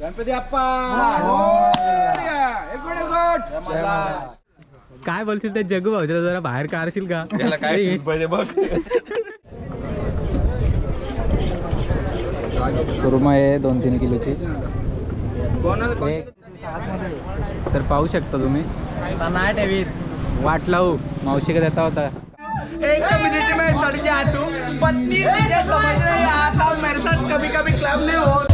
गणपती अप्पा! काय बोलशील त्या जगू भाऊच्या जरा बाहेर काढशील का? त्याला काय बघ. सुरमा आहे दोन तीन किलोची. तर पाहू शकता तुम्ही. नाही ठेवीस वाट लावू. मावशी का देता होता. एक मिनट में सड़ जा तू. पत्नी समझ रही आता मेरे साथ कभी कभी क्लब नहीं हो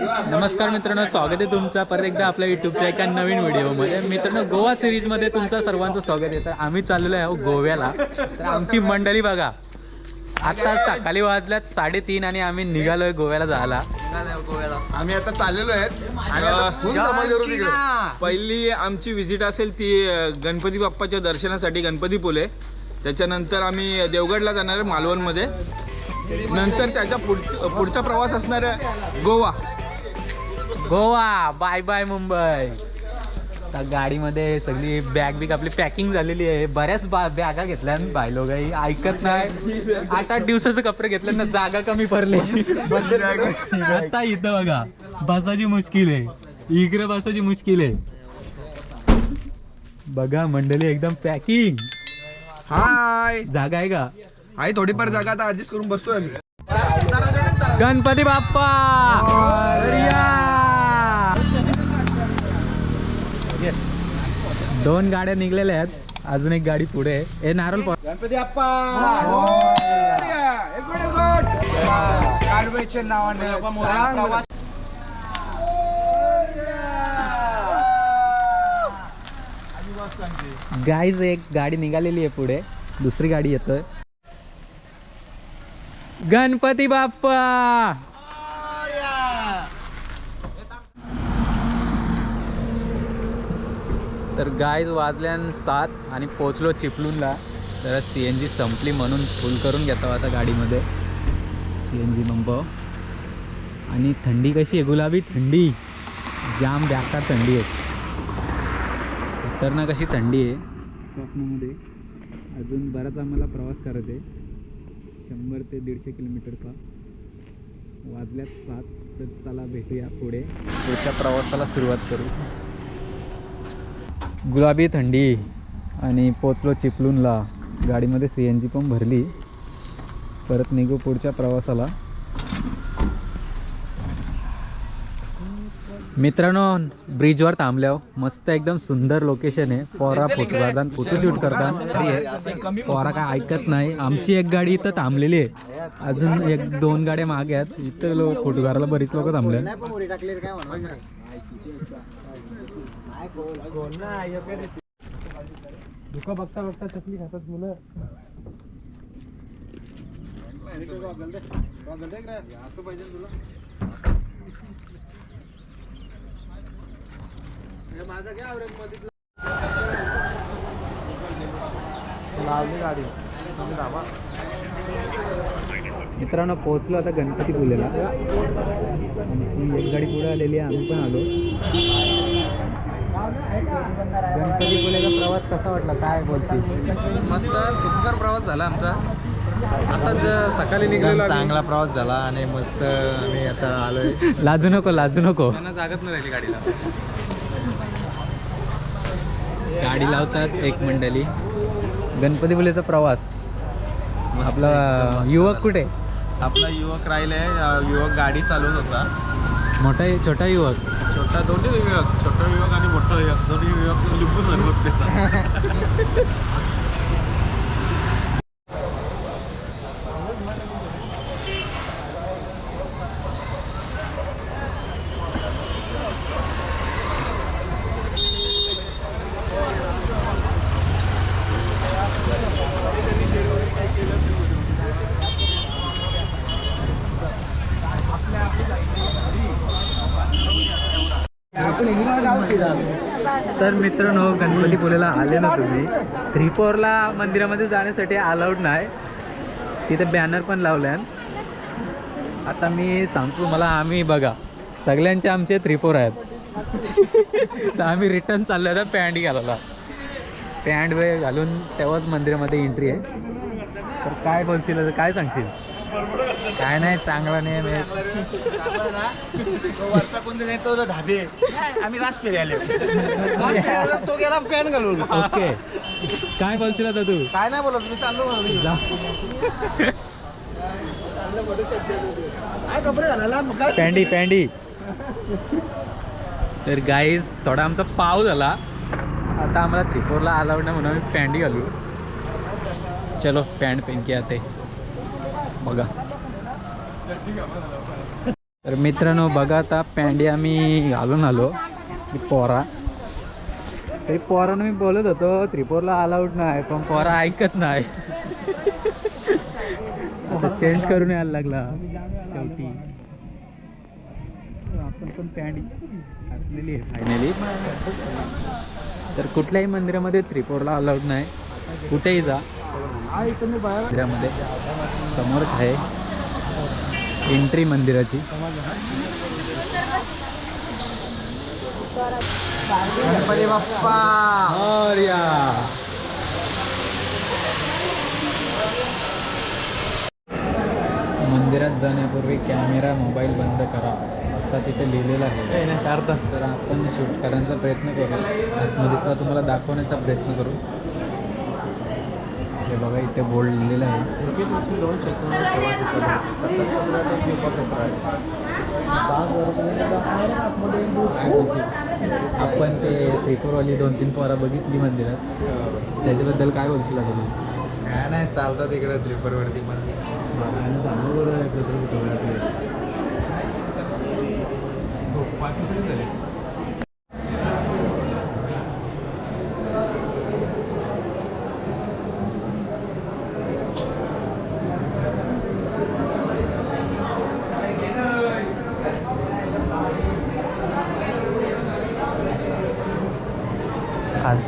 नमस्कार मित्रांनो स्वागत आहे तुमचं. परत एकदा आपल्या युट्यूबच्या एका नवीन व्हिडिओमध्ये. मित्रांनो गोवा सिरीजमध्ये तुमचं सर्वांचं स्वागत आहे. तर आम्ही चाललेलो आहे गोव्याला. तर आमची मंडळी बघा. आता सकाळी वाजल्यात साडेतीन आणि आम्ही निघालोय गोव्याला जायला. आम्ही आता चाललेलो आहेत. पहिली आमची विजिट असेल ती गणपती बाप्पाच्या दर्शनासाठी गणपती पुले. त्याच्यानंतर आम्ही देवगडला जाणार आहे मालवणमध्ये. नंतर त्याच्या पुढ पुढचा प्रवास असणार आहे Goa. Goa bye bye Mumbai. आता गाडीमध्ये सगळी बॅग बिग आपली पॅकिंग झालेली आहे. बऱ्याच बा बॅगा घेतल्या बाय लोकाही ऐकत नाही. आठ आठ दिवसाचे कपडे घेतले ना जागा कमी पडले. आता इथं बघा बसाची मुश्किल आहे. इकडे बसाची मुश्किल आहे. बघा मंडळी एकदम पॅकिंग हाय. जागा आहे का? आहे थोडीफार जागा आता ऍडजस्ट करून बसतोय आम्ही. गणपती बाप्पा! दोन गाड्या निघलेल्या आहेत. अजून एक गाडी पुढे आहे. ए नारळ गणपती कालवेच्या नावाने प्रवास गाईज एक गाडी निघालेली आहे पुढे. दुसरी गाडी येतोय. गणपती बाप्पा! तर गाईज वाजल्यान सात आणि पोचलो चिपलूनला. जरा सी एन जी संपली म्हणून फुल करून घेतो आता गाडीमध्ये. सी एन जी पंप आणि थंडी कशी आहे गुलाबी? थंडी. जाम बेकार थंडी आहे. उतरणं कशी थंडी आहे. कोकणामध्ये. अजून बराच आम्हाला प्रवास करायचा आहे शंभर ते दीडशे किलोमीटरचा. वाजल्यात सात तर चला भेटूया पुढे. पुढच्या प्रवासाला सुरुवात करू. गुलाबी थंडी आणि पोचलो चिपलूनला गाडीमध्ये सी एन जी पण भरली. परत निघू पुढच्या प्रवासाला. मित्रांनो ब्रिजवर थांबल्यावर मस्त एकदम सुंदर लोकेशन आहे. पोरा फोटो काढतात फोटोशूट करतात. पोरा काय ऐकत नाही. आमची एक गाडी इथं थांबलेली आहे. अजून एक दोन गाड्या मागे आहेत. इथं लोक फोटो काढायला बरीच लोक थांबले धुका बघता बघता चकली खातात मुलं. लावली गाडी. मित्रांनो पोहोचलो आता गणपती पुलेला एक गाडी पुढे आलेली आहे आम्ही पण आलो. गणपती पुलेचा प्रवास कसा वाटला? काय बोलशील? मस्त सुखकर प्रवास झाला आमचा. आता ज- सकाळी निघालेलो आम्ही. चांगला प्रवास झाला आणि मस्त आम्ही आता आलोय. लाजू नको लाजू नको. त्यांना जागत नाही राहिली गाडीला. गाडी लावतात एक मंडळी. गणपतीपुलेचा प्रवास. आपला युवक कुठे? आपला युवक राहिले युवक गाडी चालवत होता. मोठा छोटा युवक. छोटा दोन्ही विभाग छोटा विभाग आणि मोठा विभाग. दोन्ही विभाग लिंबून देतात. तर मित्रांनो गणपतीपुलेला आले ना तुम्ही. त्रिपोरला मंदिरामध्ये जाण्यासाठी अलाउड नाही. तिथे बॅनर पण लावल्यान आता मी सांगतो मला आम्ही बघा सगळ्यांचे आमचे त्रिपोर आहेत. तर आम्ही रिटर्न चाललो तर पॅन्ट घालायला. पॅन्ट वेळ घालून तेव्हाच मंदिरामध्ये एंट्री आहे. तर काय बोलशील आता काय सांगशील? काय नाही चांगला नाही मी वरचा कोणते नाही तो ढाबे आम्ही रास फेरी आले तो गेला पॅन्ट घालून. ओके. काय बोलशील आता तू? काय नाही बोलत मी चाललो. काय कपडे घालायला? पॅन्डी पॅन्डी. तर गाईज थोडा आमचा पाव झाला. आता आम्हाला त्रिपूरला अलाउड नाही म्हणून आम्ही पॅन्डी घालू. चलो पॅन्ट पेन आते. बघा. तर मित्रांनो बघा आता पॅन्डी आम्ही घालून आलो. पोरा. तरी पोरानं मी बोलत होतो त्रिपूरला अलाउड नाही पण पोरा ऐकत नाही. आता चेंज करून यायला लागला शेवटी. आपण पण पॅन्ट घातलेली आहे फायनली तर कुठल्याही मंदिरामध्ये त्रिपोरला अलाउड नाही. कुठेही जा. मंदिरामध्ये समोरच आहे. एंट्री मंदिराची. गणपती बाप्पा. मंदिरात जाण्यापूर्वी कॅमेरा मोबाईल बंद करा असा तिथे लिहिलेला आहे. तर आपण शूट करण्याचा प्रयत्न करू आतमध्ये तुम्हाला दाखवण्याचा प्रयत्न करू. हे बघा इथे बोर्ड लिहिलेला आहे. आपण ते त्रिपुरवाली दोन तीन पोरा बघितली मंदिरात. त्याच्याबद्दल काय बोलशील आता तू? काय नाही चालतात इकडे त्रिपूरवरती पण.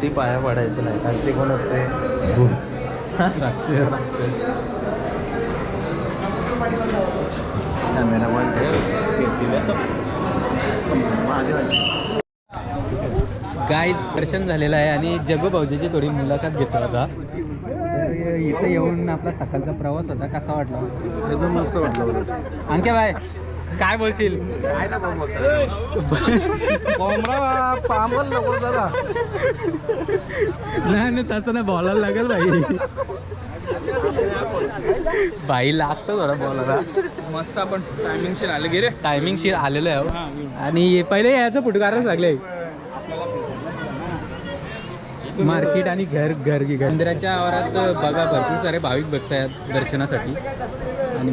खालती पाया पडायचं नाही. खालती कोण असते? राक्षस. गाईज दर्शन झालेलं आहे आणि जगू भाऊजीची थोडी मुलाखत घेतो आता. इथं येऊन आपला सकाळचा प्रवास होता. कसा वाटला? एकदम मस्त वाटलं अंक्या बाय काय बोलशील? काय ना कोंबडा पांबल नको दादा नाही नाही तसं नाही बोलायला लागेल भाई भाई लास्ट थोडा बोलायला मस्त आपण टायमिंगशी आले गे रे. टायमिंग शिर आलेलं आहे आणि पहिले यायचं फुटकारच लागले. मार्केट आणि घर घर घर. मंदिराच्या आवारात बघा भरपूर सारे भाविक आहेत दर्शनासाठी. आणि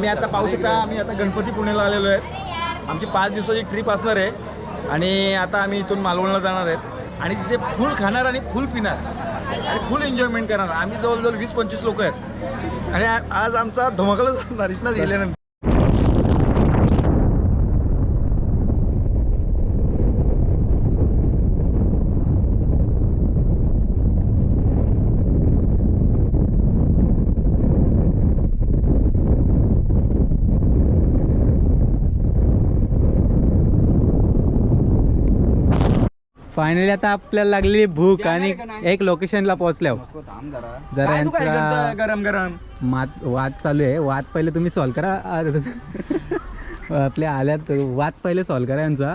आम्ही आता पाहू शकता आम्ही आता गणपती पुण्याला आलेलो आहेत आमची पाच दिवसाची ट्रिप असणार आहे. आणि आता आम्ही इथून मालवणला जाणार आहेत. आणि तिथे फुल खाणार आणि फुल पिणार. आणि फुल एन्जॉयमेंट करणार. आम्ही जवळजवळ वीस पंचवीस लोक आहेत. आणि आज आमचा धमाकाला जाणार इथनं गेल्यानंतर फायनली आता आपल्याला लागलेली भूक आणि एक लोकेशनला पोहोचल्या जरा. यांचा गरम गरम. मात वाद चालू आहे. वाद पहिले तुम्ही सॉल्व करा. आपल्या आल्यात वाद पहिले सॉल्व करा यांचा.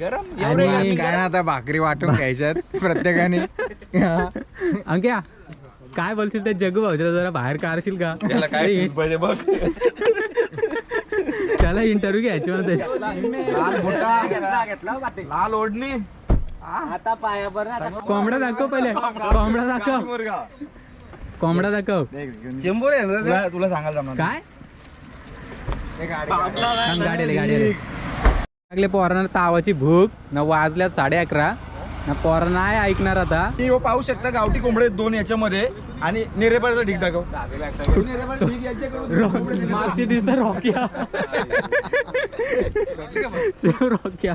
गरम? आणि काय ना आता भाकरी वाटून घ्यायच्यात प्रत्येकाने? अंक्या काय बोलशील त्या जगू भाऊच्या जरा बाहेर काढशील का? त्याला काय बघ. त्याला इंटरव्ह्यू घ्यायची मला त्याची लाल मोठा लाल ओढणी कोंबडा दाखव पहिले. कोंबडा दाखव. मुर्गा. कोंबडा दाखव. चेंबूर आहे ना तुला तुला सांगायला जमणार काय. थांब, गाडी आली, गाडी आली. लागले पोरांना तावाची भूक. न वाजल्यात साडे अकरा. पोरं नाही ऐकणार आता. की हो पाहू शकता गावठी कोंबडे आहेत दोन याच्यामध्ये. आणि नेरेपाळचा ढीक दाखव. नेरेपाळचा ढीक याच्याकडून कोंबडे दिले. मागची दिसतं रॉकिया. सेम रॉकिया.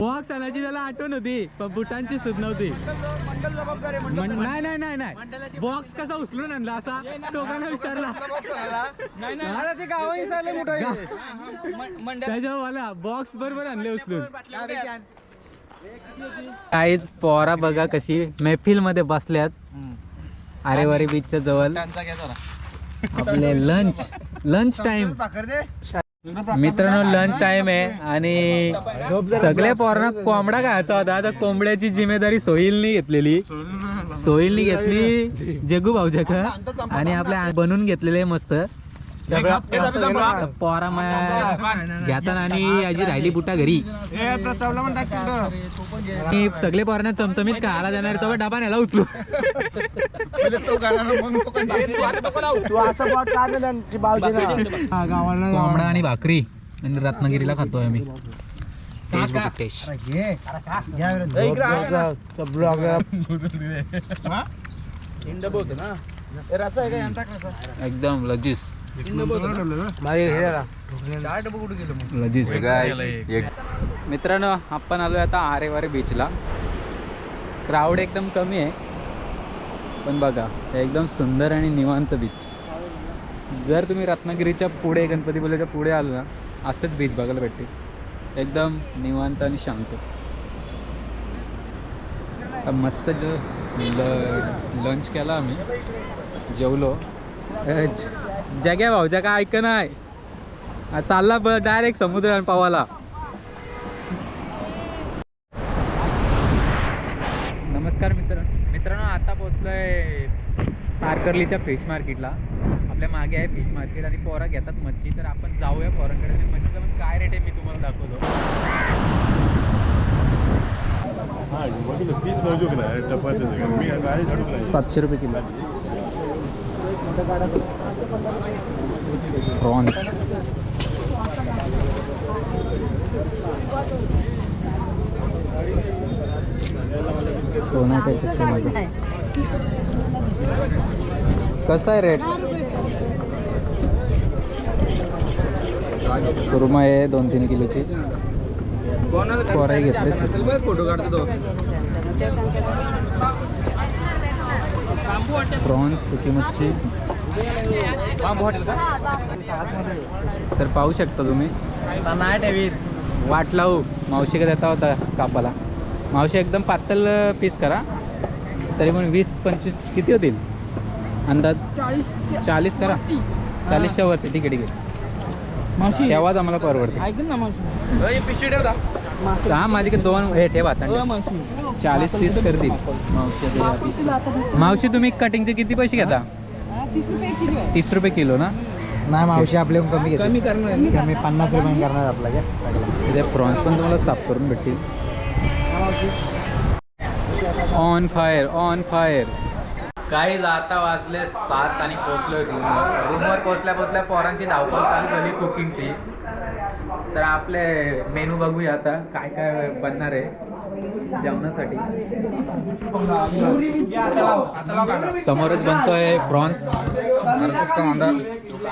बॉक्स आणायची त्याला आठवण होती पण बुटांची सुध नव्हती. मं- नाही नाही नाही नाही. बॉक्स कसा उचलून आणला असा? दोघांना विचारला. त्याच्यावाला बॉक्स बरोबर आणले उचलून. काहीच पोरा बघा कशी मैफिलमध्ये बसल्यात. आरेवारी बीचच्या जवळ. आपले लंच लंच टाइम मित्रांनो लंच टाइम आहे आणि सगळ्या पोरांना कोंबडा खायचा होता. आता कोंबड्याची जिम्मेदारी सोहिलनी घेतलेली. सोहिलनी घेतली जगू भाऊजाका आणि आपल्या बनवून घेतलेले मस्त. पोरा घेताना आणि याची राहिली बुटा घरी. आणि सगळे पोरांना चमचमीत खायला देणार तो डबा न्याला उचलू. कोंबडा आणि भाकरी आणि रत्नागिरीला खातोय आम्ही. एकदम लजीस मित्रांनो आपण आलोय आता आरेवारे बीचला क्राऊड एकदम कमी आहे. पण बघा हे एकदम सुंदर आणि निवांत बीच जर तुम्ही रत्नागिरीच्या पुढे गणपतीपुलेच्या पुढे आलो ना असंच बीच बघायला भेटते एकदम निवांत आणि शांत. मस्त ल लंच केला आम्ही. जेवलो. जग्या भाऊच्या काय ऐक नाही. चालला ब डायरेक्ट समुद्र पावाला. नमस्कार मित्र मित्रांनो आता पोचलोय तारकर्लीच्या फिश मार्केटला आपल्या मागे आहे फिश मार्केट आणि पोरा घेतात मच्छी तर आपण जाऊया पोरांकडे. मच्छीचा पण काय रेट आहे मी तुम्हाला दाखवतो. सातशे रुपये किलो. प्रॉन्स कसा आहे रेट? सुरमा आहे दोन तीन किलोची. कोराई घेतले फोटो काढतो प्रॉन्स सुकी मच्छी. तर पाहू शकता तुम्ही. वाट लावू मावशी का देता होता कापाला. मावशी एकदम पातळ पीस करा. तरी पण वीस पंचवीस किती होतील? अंदाज? चाळीस करा. चाळीसच्या वरती. ठीक आहे ठीक आहे. मावशी. तेव्हाच आम्हाला परवडते. ठेवता हा माझ्याकडे दोन हे ठेवा आता. चाळीस पीस करतील मावशी मावशी तुम्ही कटिंगचे किती पैसे घेता? तीस रुपये किलो ना? नाही मावशी आपले कमी घेते कमी करणार कमी पन्नास रुपये करणार आपला काय इथे प्रॉन्स पण तुम्हाला साफ करून भेटतील. On fire on fire. काही आता वाजले सात आणि पोचलोय रूमवर रूमवर पोचल्या पोचल्या पोरांची धावपळ चालू झाली कुकिंगची तर आपले मेनू बघूया आता काय काय बनणार आहे. जेवणासाठी. समोरच बनतोय प्रॉन्स.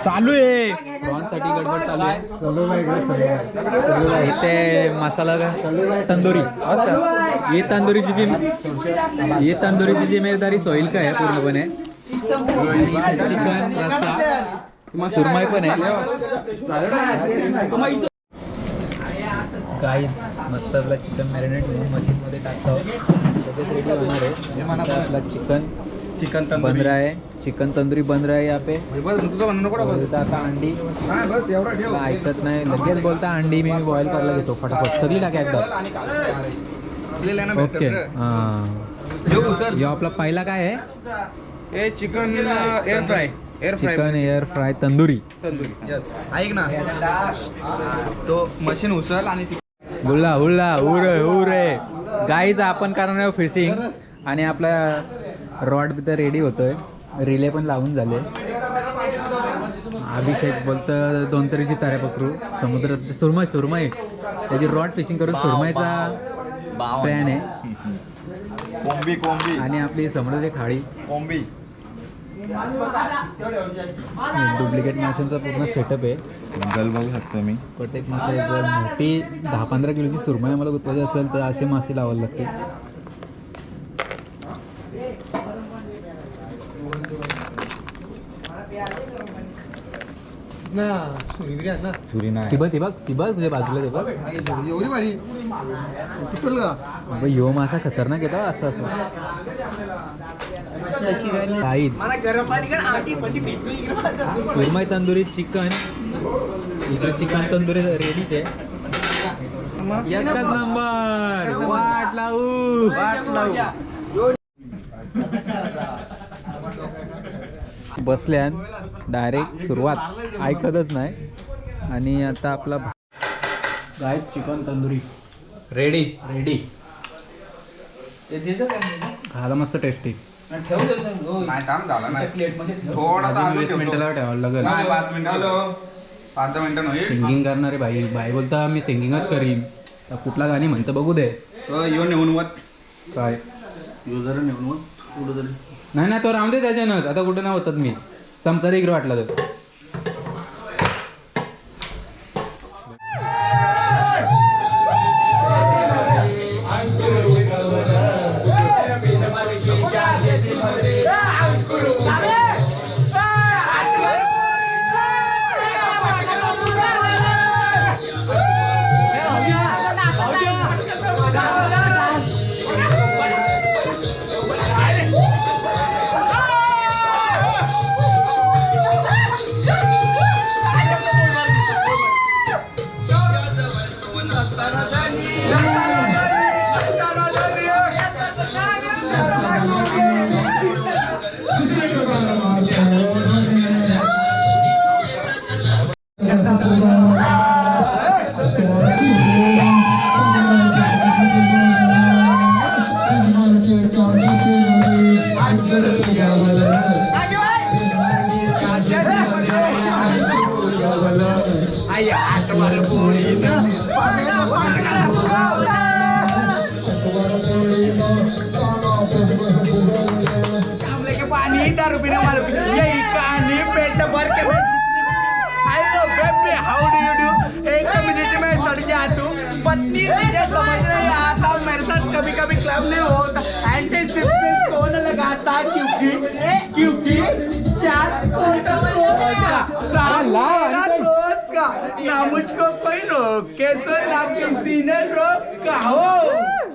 चालू आहे. प्रॉन्ससाठी गडबड चालू आहे. इथे मसाला का? तंदुरी. ही तंदुरीची जी ही तंदुरीची जिम्मेदारी सोईल काय आहे पूर्णपणे? चिकन रस्सा. सुरमई पण आहे. काहीच मस्त आपला चिकन मॅरिनेट मशीनमध्ये टाकतो. लगेच रेडी होणार आहे. आपला चिकन चिकन बन रहा है चिकन तंदुरी बन रहा है यहाँ पे. बोलता आता अंडी. मला ऐकत नाही. लगेच बोलता अंडी मी बॉईल करायला घेतो. फटाफट. सगळी टाका एकदा. दिलेलं आहे ना ओके. हां. यो आपला पहिला काय आहे? हे chicken air fry air fry chicken air fry tandoori. Tandoori. ऐक ना. तो मशीन उचल आणि हुल्ला हुल्ला उरे उरे गाईच आपण करणार फिशिंग आणि आपला रॉड तर रेडी होतोय. रिले पण लावून झाले. अभिषेक बोलतं दोन तरीची ताऱ्या पकडू. समुद्रात सुरमई सुरमई त्याची रॉड फिशिंग करून सुरमईचा प्लॅन आहे. कोंबी कोंबी. आणि आपली समुद्राची खाडी. कोंबी. डुप्लिकेट माशांचा पूर्ण सेटअप आहे. जल बघू शकतो मी. प्रत्येक मासे जर मोठी दहा पंधरा किलोची सुरमई मला गुतवायची असेल तर असे मासे नाही. ती बघ ती बघ ती बघ तुझ्या बाजूला ते बघ. एवढी भारी. कुठल का अबे, ह्यो मासा खतरनाक येतो असं असं. काहीच इकडे सुरमई तंदुरी चिकन. इकडे चिकन तंदुरी रेडीच आहे एकच नंबर. वाट लावू. वाट लावू. बसल्यान डायरेक्ट सुरुवात ऐकतच नाही. आणि आता आपला गाय चिकन तंदुरी. रेडी रेडी खायला मस्त टेस्टी नाही थांब झाला नाही. थोडासा अजून अजून वीस. मिनिटाला ठेवायला लागेल नाही पाच मिनिटं. पाच दहा मिनिटं नाही. सिंगिंग करणारे भाई भाई बोलता मी सिंगिंगच करीन. कुठला गाणी म्हणतं बघू दे. येऊन नेऊन वत. काय? युजर नेऊन वत कुठं तरी. नाही नाही तो राहून दे त्याच्यानंच. आता कुठं नाही होतात मी? चमचा रे वाटला तो क्योंकि चार रोज का? का ना मुझको कोई रोके तो ना किसी ने रोका हो?